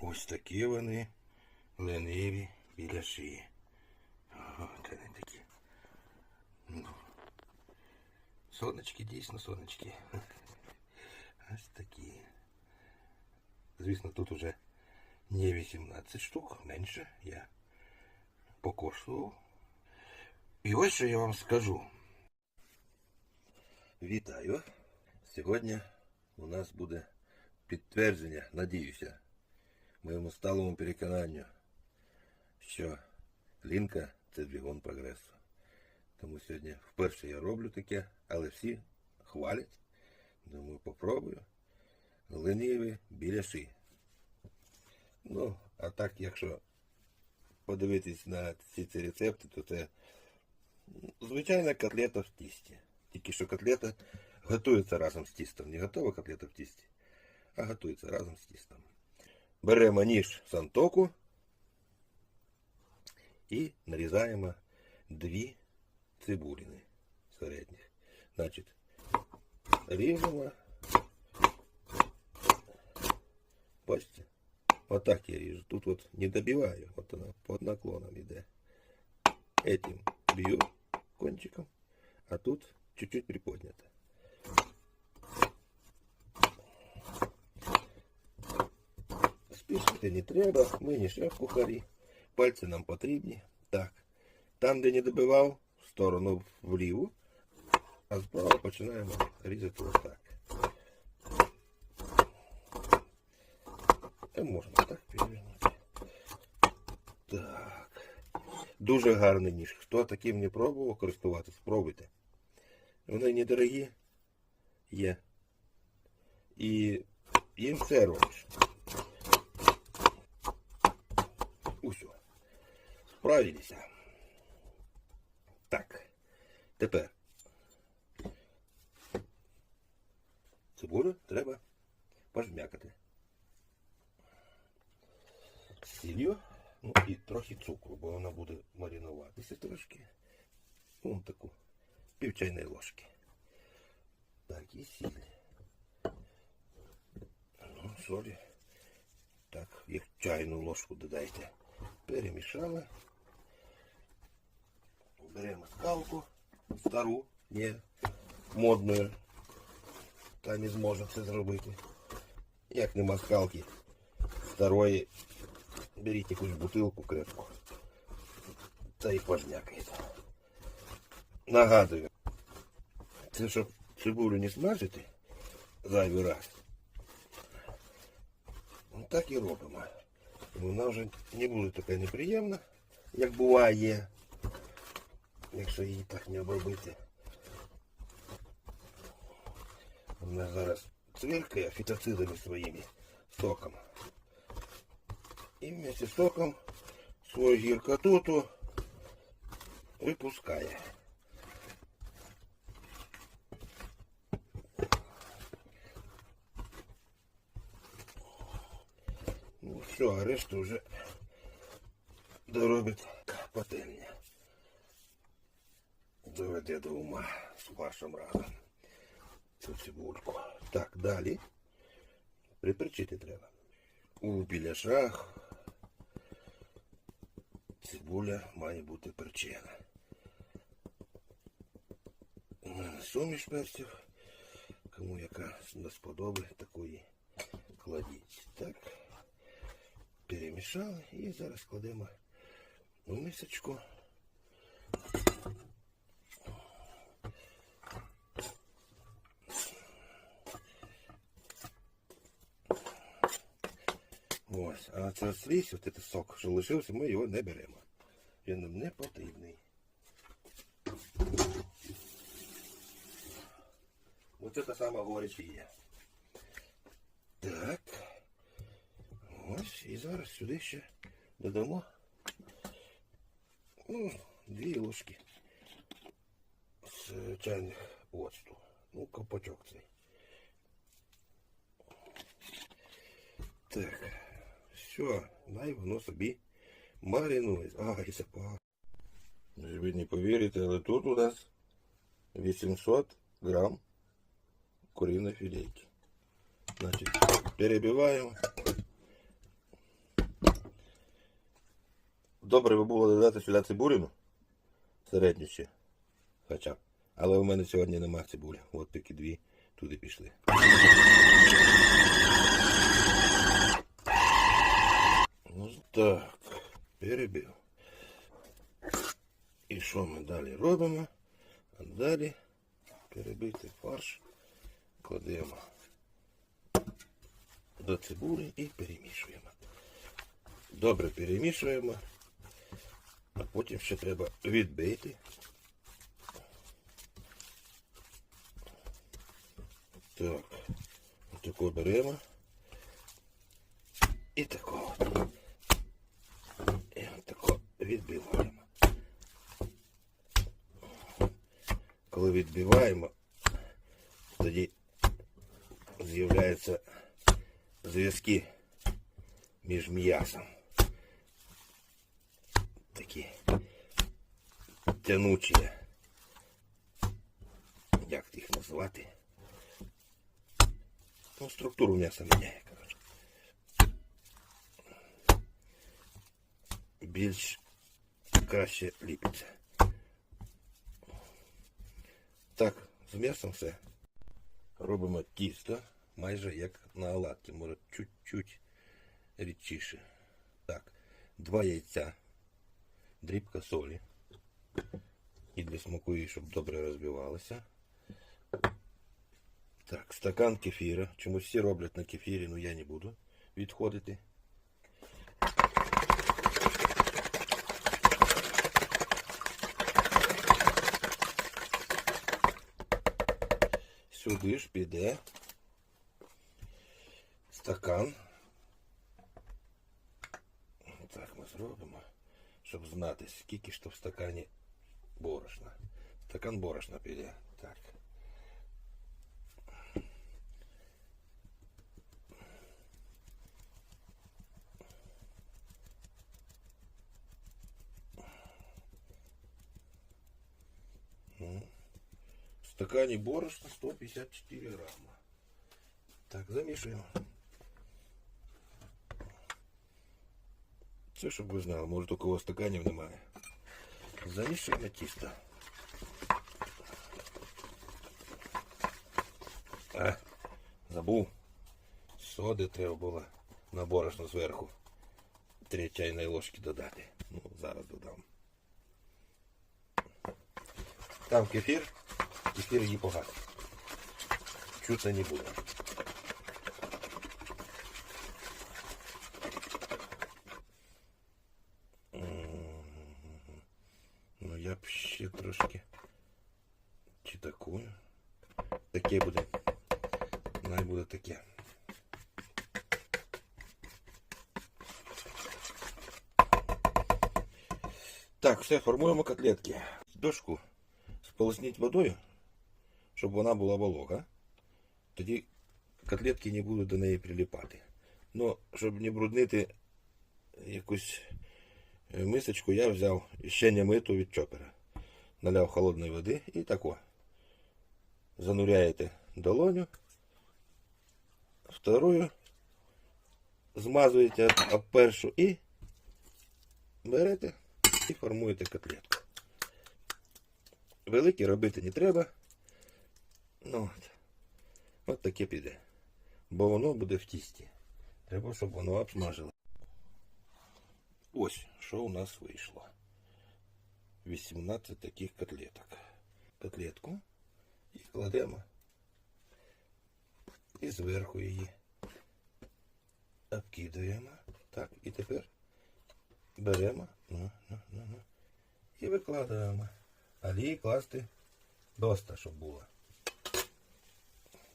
Ось такі вони лениві біляші. Ага, це не такі. Ну. Сонечки, дійсно сонечки. Ось такі. Звісно, тут уже не 18 штук, менше я покоштував. І ось що я вам скажу. Вітаю. Сьогодні у нас буде підтвердження, надіюся, моєму сталому переконанню, що лінка це двигун прогресу. Тому сьогодні вперше я роблю таке, але всі хвалять. Думаю, попробую. Лениві біляші. Ну, а так, якщо подивитись на всі ці рецепти, то це звичайна котлета в тісті. Тільки що котлета готується разом з тістом. Не готова котлета в тісті, а готується разом з тістом. Беремо ніж сантоку і нарізаємо дві цибулини середніх. Значить, ріжемо. Бачите? Отак я ріжу. Тут от не добиваю. От вона под наклоном іде. Этим бью кончиком, а тут чуть-чуть приподнято. Спішити не треба, ми не шеф-кухарі. Пальці нам потрібні. Так. Там, де не добивав, в сторону вліву, а справа починаємо різати ось так. Та можна так перевернути. Так. Дуже гарний ніж. Хто таким не пробував користуватися, спробуйте. Вони недорогі є. І їм все робиш. Справилися. Так. Тепер. Цибулю треба пожмякати. Сіллю, ну і трохи цукру, бо вона буде маринуватися трошки. Ну, таку пів чайної ложки. Так, і сіль. Ну, солі. Так, як чайну ложку додайте. Перемішали. Беремо скалку стару, не модну. Та не зможе це зробити. Як нема скалки старої, беріть якусь бутилку крепку. Та і пожнякайте. Нагадую, це щоб цибулю не смажити зайвий раз. Ну так і робимо. Вона вже не буде така неприємна, як буває, якщо її так не обробити. Вона зараз цвількає фітоцидами своїми соком. І вместе з соком свою гіркотуту випускає. Ну все, а решту вже доробить пательня. Доведе до ума з вашим разом. Цю цибульку. Так, далі. Приперчити треба. У біляшах цибуля має бути перчена. Суміш перців. Кому яка не сподоби, такої кладіть. Так. Перемішали і зараз кладемо у мисочку. Ось, це слізь, от цей сок, що лишився, ми його не беремо. Він нам не потрібний. Ось це саме горячіє. Так. Ось, і зараз сюди ще додамо ну, дві ложки з чайних оцту. Ну, копачок цей. Так. Все, дай воно собі маринує. А, і запах. Ви не повірите, але тут у нас 800 грам куриной филейки. Значит, перебиваем добре би було додати сюди цибулину. Середню ще. Хоча. Але у мене сьогодні нема цибулі. От тільки дві туди пішли. Ну так, перебив. І що ми далі робимо? А далі перебитий фарш кладемо до цибулі і перемішуємо. Добре перемішуємо, а потім ще треба відбити. Так, отако беремо. І такого. відбиваємо, тоді з'являються зв'язки між м'ясом. Такі тянучі. Як їх назвати? Ну, структуру м'яса міняє, коротше. Більш краще ліпиться. Так, з м'ясом все. Робимо тісто майже як на оладки, може чуть-чуть рідчіше. Так, два яйця, дрібка солі. І для смаку її, щоб добре розбивалося. Так, стакан кефіра. Чомусь всі роблять на кефірі, ну я не буду відходити. Сюди ж піде стакан. Так ми зробимо, щоб знати, скільки ж то в стакані борошна. Стакан борошна піде. Так. В стакані борошна 154 грама. Так, замішуємо. Це щоб ви знали, може у кого стаканів немає. Замішуємо тісто. А, забув. Соди треба було на борошно зверху. Три чайної ложки додати. Ну, зараз додам. Там кефір, Кефір її погано. Чути не буде. Ну я б ще трошки. Чи таку? Таке буде. Най буде таке. Так, все, формуємо котлетки. Дошку сполосніть водою, щоб вона була волога. Тоді котлетки не будуть до неї приліпати. Ну, щоб не бруднити якусь е, мисочку, я взяв ще не від чопера. Наляв холодної води і тако. Зануряєте долоню. Вторую змазуєте об першу і берете і формуєте котлетку. Великі робити не треба. Ну, от. от таке піде. Бо воно буде в тісті. Треба, щоб воно обсмажило. Ось, що у нас вийшло. 18 таких котлеток. Котлетку і кладемо. І зверху її обкидуємо. Так, і тепер беремо ну, ну, ну, ну, і викладаємо. Олії класти доста, щоб було.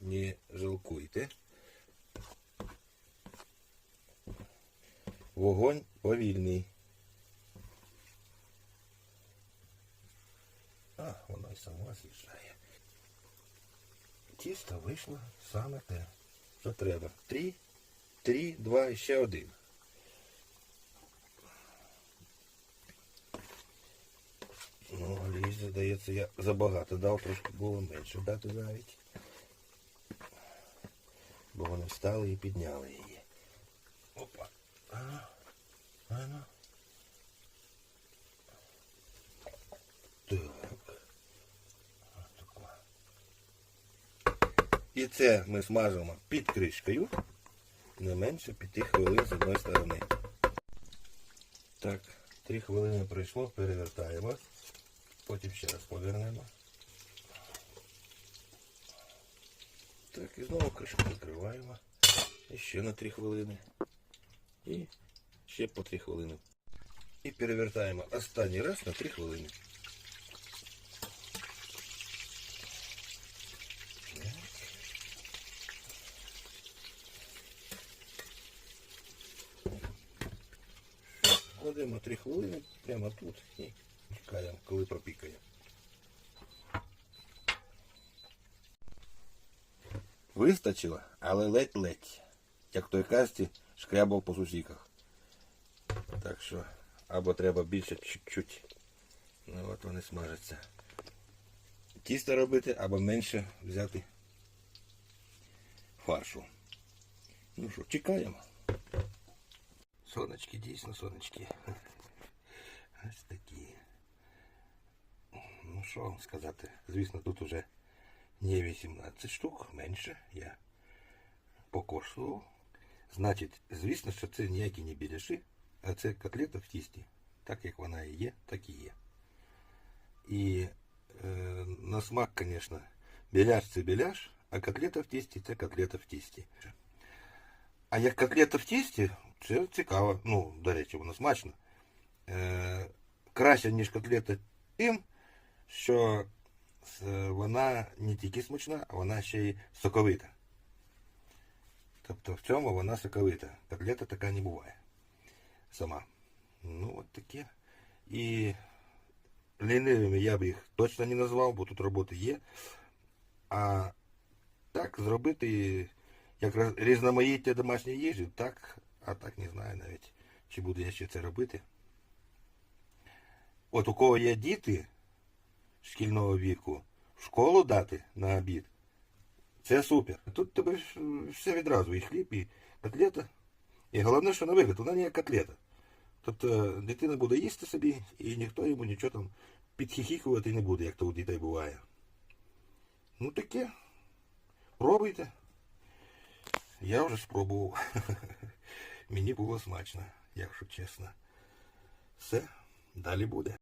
Не жалкуйте. Вогонь повільний. А, воно й само з'їжджає. Тісто вийшло саме те, що треба. Три, три, два і ще один. Ну, олії, здається, я забагато дав, трошки було менше дати навіть бо вони встали і підняли її. Опа. Ану. Ану. Так. І це ми смажимо під кришкою не менше п'яти хвилин з одної сторони. Так, 3 хвилини пройшло, перевертаємо. Потім ще раз повернемо. Так, і знову кришку закриваємо. І ще на 3 хвилини. І ще по 3 хвилини. І перевертаємо останній раз на 3 хвилини. Кладемо 3 хвилини прямо тут і чекаємо, коли пропікає. Вистачило, але ледь-ледь. Як той касті шкрябав по сусіках. Так що або треба більше чуть-чуть. Ну от вони смажаться. Тісто робити або менше взяти фаршу. Ну що, чекаємо. Сонечки, дійсно сонечки. Ось такі. Ну що вам сказати? Звісно, тут уже не 18 штук, менше. Я покоштував. Значить, звісно, що це ніякі не біляши, а це котлета в тісті. Так як вона і є, так і є. І е, на смак, звісно, біляш це біляш, а котлета в тісті це котлета в тісті. А як котлета в тісті, це цікаво. Ну, до речі, воно смачно. Е, краще, ніж котлета тим, що е, вона не тільки смачна, а вона ще й соковита. Тобто в цьому вона соковита. Котлета така не буває. Сама. Ну, от таке. І лінивими я б їх точно не назвав, бо тут роботи є. А так зробити як різноманіття домашньої їжі, так, а так не знаю навіть, чи буду я ще це робити. От у кого є діти шкільного віку, в школу дати на обід, це супер. Тут тебе все відразу, і хліб, і котлета. І головне, що на вигляд, вона не як котлета. Тобто дитина буде їсти собі, і ніхто йому нічого там підхихікувати не буде, як то у дітей буває. Ну таке. Пробуйте. Я вже спробував. Мені було смачно, якщо чесно. Все, далі буде.